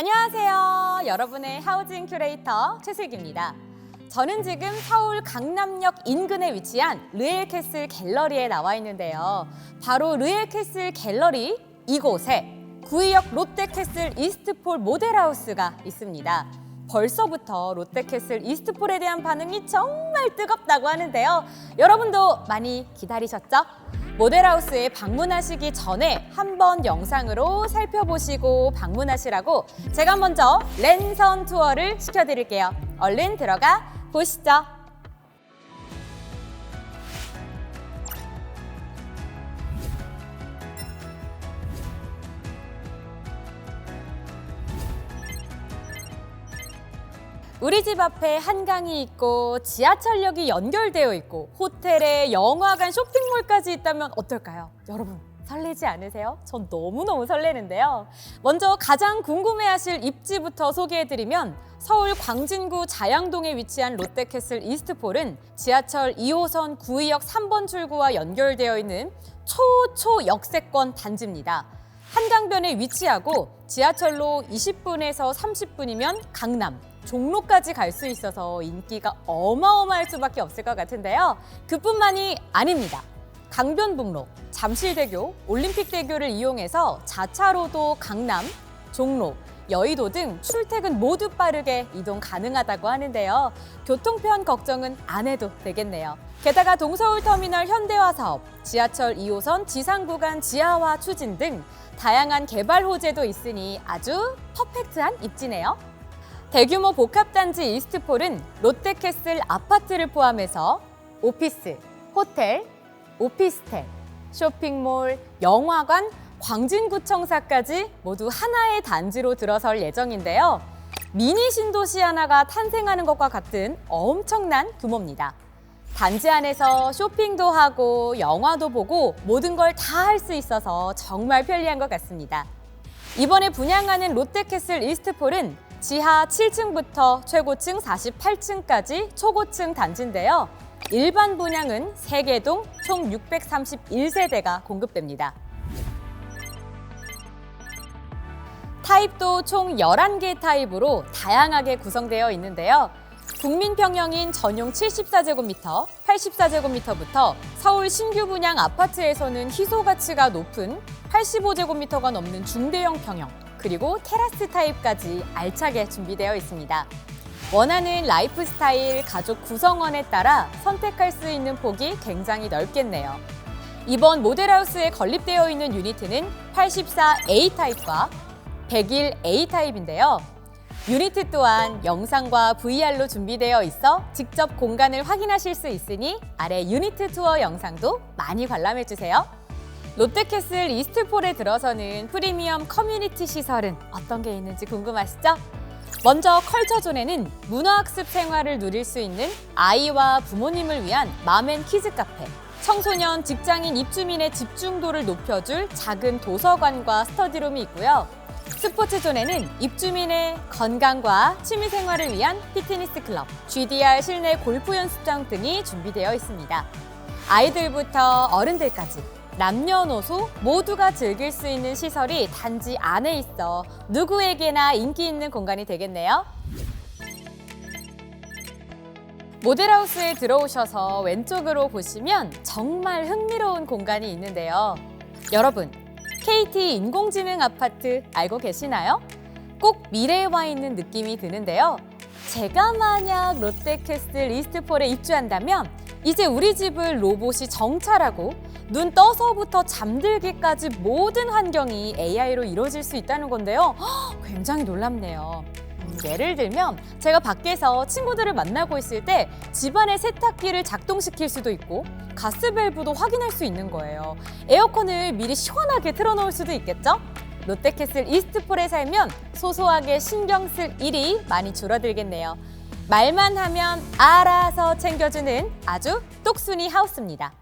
안녕하세요. 여러분의 하우징 큐레이터 최슬기입니다. 저는 지금 서울 강남역 인근에 위치한 르엘캐슬 갤러리에 나와 있는데요. 바로 르엘캐슬 갤러리 이곳에 구의역 롯데캐슬 이스트폴 모델하우스가 있습니다. 벌써부터 롯데캐슬 이스트폴에 대한 반응이 정말 뜨겁다고 하는데요. 여러분도 많이 기다리셨죠? 모델하우스에 방문하시기 전에 한번 영상으로 살펴보시고 방문하시라고 제가 먼저 랜선 투어를 시켜드릴게요. 얼른 들어가 보시죠. 우리 집 앞에 한강이 있고 지하철역이 연결되어 있고 호텔에 영화관 쇼핑몰까지 있다면 어떨까요? 여러분 설레지 않으세요? 전 너무너무 설레는데요. 먼저 가장 궁금해하실 입지부터 소개해드리면 서울 광진구 자양동에 위치한 롯데캐슬 이스트폴은 지하철 2호선 구의역 3번 출구와 연결되어 있는 초초 역세권 단지입니다. 한강변에 위치하고 지하철로 20분에서 30분이면 강남, 종로까지 갈 수 있어서 인기가 어마어마할 수밖에 없을 것 같은데요. 그뿐만이 아닙니다. 강변북로, 잠실대교, 올림픽대교를 이용해서 자차로도 강남, 종로, 여의도 등 출퇴근 모두 빠르게 이동 가능하다고 하는데요. 교통편 걱정은 안 해도 되겠네요. 게다가 동서울터미널 현대화 사업, 지하철 2호선 지상 구간 지하화 추진 등 다양한 개발 호재도 있으니 아주 퍼펙트한 입지네요. 대규모 복합단지 이스트폴은 롯데캐슬 아파트를 포함해서 오피스, 호텔, 오피스텔, 쇼핑몰, 영화관, 광진구청사까지 모두 하나의 단지로 들어설 예정인데요. 미니 신도시 하나가 탄생하는 것과 같은 엄청난 규모입니다. 단지 안에서 쇼핑도 하고 영화도 보고 모든 걸 다 할 수 있어서 정말 편리한 것 같습니다. 이번에 분양하는 롯데캐슬 이스트폴은 지하 7층부터 최고층 48층까지 초고층 단지인데요. 일반 분양은 3개 동총 631세대가 공급됩니다. 타입도 총 11개 타입으로 다양하게 구성되어 있는데요. 국민 평형인 전용 74제곱미터, 84제곱미터부터 서울 신규 분양 아파트에서는 희소 가치가 높은 85제곱미터가 넘는 중대형 평형, 그리고 테라스 타입까지 알차게 준비되어 있습니다. 원하는 라이프 스타일, 가족 구성원에 따라 선택할 수 있는 폭이 굉장히 넓겠네요. 이번 모델하우스에 건립되어 있는 유니트는 84A 타입과 101A 타입인데요. 유니트 또한 영상과 VR로 준비되어 있어 직접 공간을 확인하실 수 있으니 아래 유니트 투어 영상도 많이 관람해 주세요. 롯데캐슬 이스트폴에 들어서는 프리미엄 커뮤니티 시설은 어떤 게 있는지 궁금하시죠? 먼저 컬처존에는 문화학습 생활을 누릴 수 있는 아이와 부모님을 위한 맘앤 키즈 카페, 청소년, 직장인, 입주민의 집중도를 높여줄 작은 도서관과 스터디룸이 있고요. 스포츠존에는 입주민의 건강과 취미 생활을 위한 피트니스 클럽, GDR 실내 골프 연습장 등이 준비되어 있습니다. 아이들부터 어른들까지 남녀노소 모두가 즐길 수 있는 시설이 단지 안에 있어 누구에게나 인기 있는 공간이 되겠네요. 모델하우스에 들어오셔서 왼쪽으로 보시면 정말 흥미로운 공간이 있는데요. 여러분, KT 인공지능 아파트 알고 계시나요? 꼭 미래에 와 있는 느낌이 드는데요. 제가 만약 롯데캐슬 이스트폴에 입주한다면 이제 우리 집을 로봇이 정찰하고 눈 떠서부터 잠들기까지 모든 환경이 AI로 이루어질 수 있다는 건데요. 헉, 굉장히 놀랍네요. 음, 예를 들면 제가 밖에서 친구들을 만나고 있을 때 집안의 세탁기를 작동시킬 수도 있고 가스 밸브도 확인할 수 있는 거예요. 에어컨을 미리 시원하게 틀어놓을 수도 있겠죠? 롯데캐슬 이스트폴에 살면 소소하게 신경 쓸 일이 많이 줄어들겠네요. 말만 하면 알아서 챙겨주는 아주 똑순이 하우스입니다.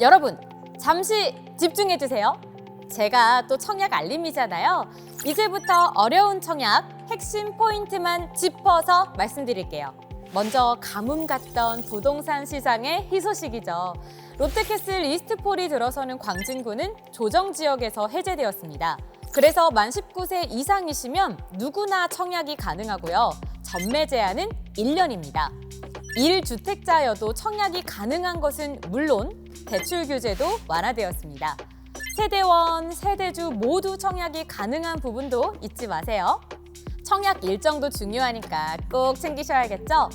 여러분, 잠시 집중해 주세요. 제가 또 청약 알림이잖아요. 이제부터 어려운 청약 핵심 포인트만 짚어서 말씀드릴게요. 먼저 가뭄 같던 부동산 시장의 희소식이죠. 롯데캐슬 이스트폴이 들어서는 광진구는 조정 지역에서 해제되었습니다. 그래서 만 19세 이상이시면 누구나 청약이 가능하고요. 전매 제한은 1년입니다. 1주택자여도 청약이 가능한 것은 물론 대출 규제도 완화되었습니다. 세대원, 세대주 모두 청약이 가능한 부분도 잊지 마세요. 청약 일정도 중요하니까 꼭 챙기셔야겠죠?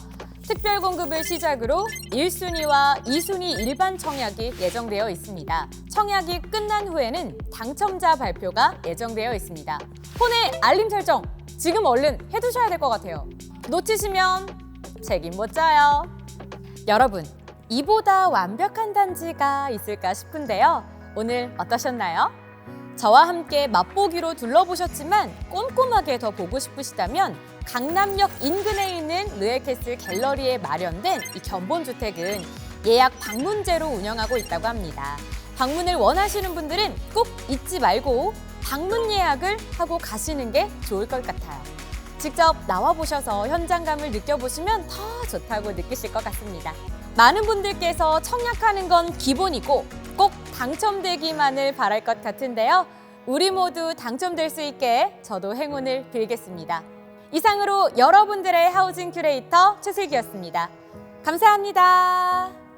특별 공급을 시작으로 1순위와 2순위 일반 청약이 예정되어 있습니다. 청약이 끝난 후에는 당첨자 발표가 예정되어 있습니다. 폰에 알림 설정 지금 얼른 해두셔야 될 것 같아요. 놓치시면 책임 못 져요. 여러분, 이보다 완벽한 단지가 있을까 싶은데요. 오늘 어떠셨나요? 저와 함께 맛보기로 둘러보셨지만 꼼꼼하게 더 보고 싶으시다면 강남역 인근에 있는 르에캐슬 갤러리에 마련된 이 견본주택은 예약 방문제로 운영하고 있다고 합니다. 방문을 원하시는 분들은 꼭 잊지 말고 방문 예약을 하고 가시는 게 좋을 것 같아요. 직접 나와보셔서 현장감을 느껴보시면 더 좋다고 느끼실 것 같습니다. 많은 분들께서 청약하는 건 기본이고 꼭 당첨되기만을 바랄 것 같은데요. 우리 모두 당첨될 수 있게 저도 행운을 빌겠습니다. 이상으로 여러분들의 하우징 큐레이터 최슬기였습니다. 감사합니다.